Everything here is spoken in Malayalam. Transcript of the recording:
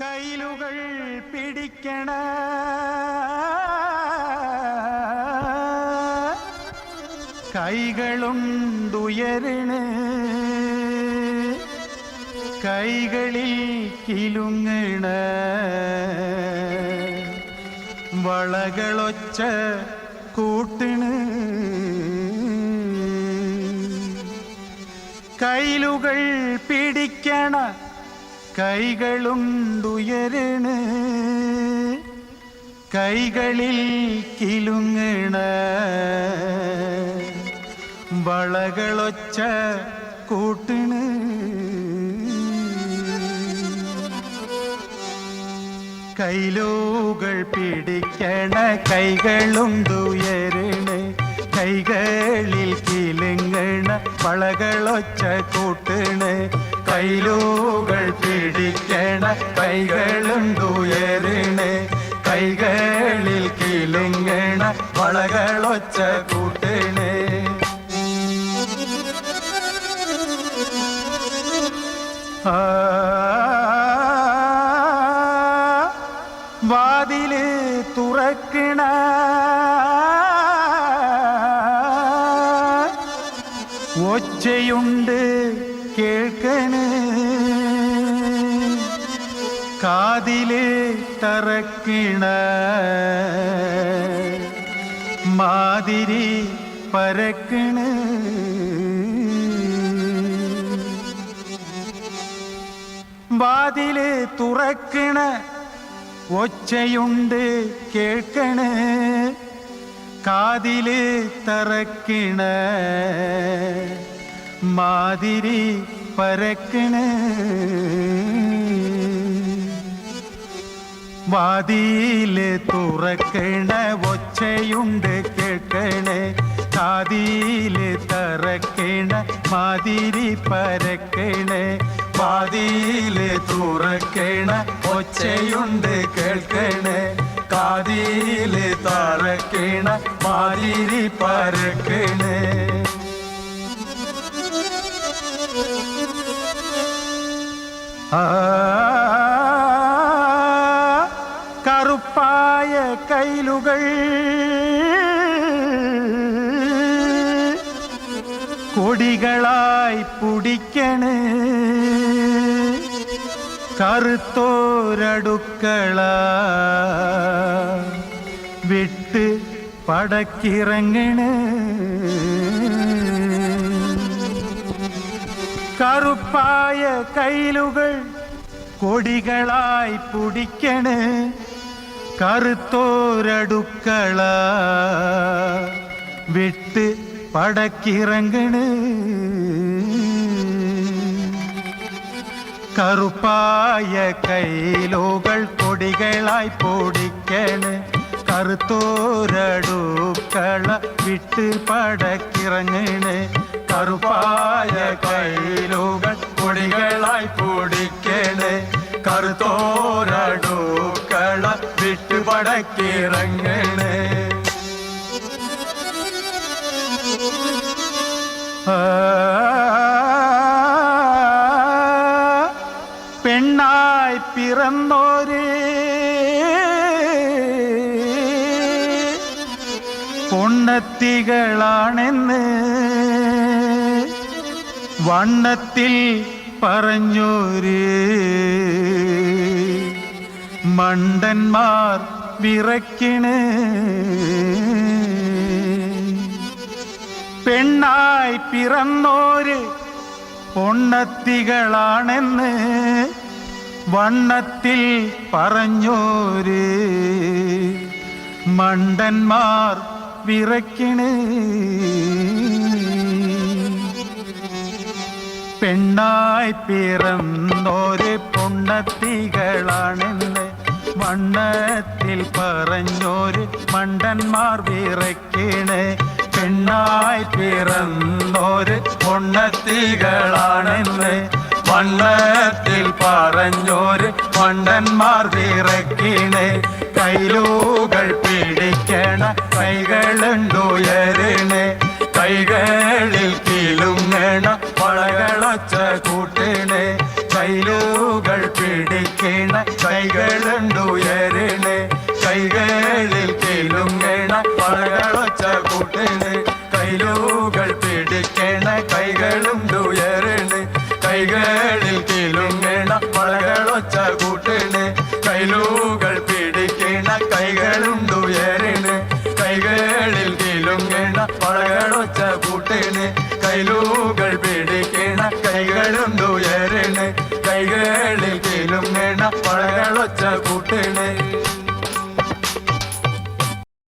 കൈലുകൾ പിടിക്കണ. കൈകളുണ്ടുയരണ. കൈകളിൽ കിലുങ്ങണ. വളകളൊച്ച കൂട്ടണ് കൈലുകൾ പിടിക്കണ കൈകളുണ്ടുയരണ്. കൈകളിൽ കിലുങ്ങണ വളകളൊച്ച കൂട്ടണ്. കൈലൂകൾ പിടിക്കണ കൈകളുണ്ടുയരണ. കൈകളിൽ കിലുങ്ങണ വളകളൊച്ച കൂട്ടണ്. കൈലൂകൾ പിടിക്കണ കൈകളുണ്ടുയരണ. കൈകളിൽ കിലുങ്ങണ വളകളൊച്ച കൂട്ടണ്. വാതിൽ തുറക്കണ ഒച്ചയുണ്ട് കേൾക്കണേ. കാതിലെ തറക്കിണ മാതിരി പരക്കണ്. വാതിൽ തുറക്കണ ഒച്ചയുണ്ട് കേൾക്കണ്. കാതിൽ തറക്കണ മാതിരി പരക്കണ്. വാതിയിൽ തുറക്കണ ഒച്ചയുണ്ട് കേൾക്കണേ. കാതിയിൽ തറക്കണ മാതിരി പരക്കണേ. വാതിയിൽ തുറക്കണ ഒച്ചയുണ്ട് കേൾക്കണേ. കാതിയിൽ തറക്കണ മാതിരി പരക്കണേ. ആ കറുപ്പായ കൈലുകൾ കൊടികളായി പുടിക്കണ് കറുത്തോരടുക്കള വിട്ട് കറുപ്പായ കയ്യിലുകൾ കൊടികളായി പുടിക്കണ് കറുത്തോരടുക്കള വിട്ട് പടക്കിറങ്ങണ്. കറുപ്പായ കയ്യിലുകൾ കൊടികളായി പൊടിക്കണ് കറുത്തോരടുക്കള വിട്ട് പടക്കിറങ്ങണേ. കറുപ്പായ കൊടികളായി പൊടിക്കണേ. കറുത്തോരടുക്കള വിട്ട് പടക്കിറങ്ങണേ. പെണ്ണായി പിറന്നോരേ പൊണ്ണത്തികളാണെന്ന് വണ്ണത്തിൽ പറഞ്ഞോര്. മണ്ടന്മാർ വിറക്കിണ് പെണ്ണായി പിറന്നോര് പൊണ്ണത്തികളാണെന്ന് വണ്ണത്തിൽ പറഞ്ഞോര്. മണ്ടന്മാർ വിറയ്ക്കണ് പെണ്ണായി പിറന്നോര് പൊണ്ണത്തികളാണെന്ന് വണ്ണത്തിൽ പറഞ്ഞോര് മണ്ടന്മാർ വിറയ്ക്കണ്. പെണ്ണായി പിറന്നോര് പൊണ്ണത്തികളാണെന്ന് വണ്ണത്തിൽ പറഞ്ഞോര് മണ്ടന്മാർ വിറയ്ക്കണ്. കൈലൂകൾ പിടിക്കണ കൈകളുണ്ടുയരണേ. കൈകളിൽ വളകളൊച്ച വളകളൊച്ച കൂട്ടണേ. കൈലൂകൾ കൈലൂകൾ പിടിക്കണ കൈകളുണ്ടുയരണേ കൈകളിൽ കിലുങ്ങണ പഴകളൊച്ച കൂട്ടണേ.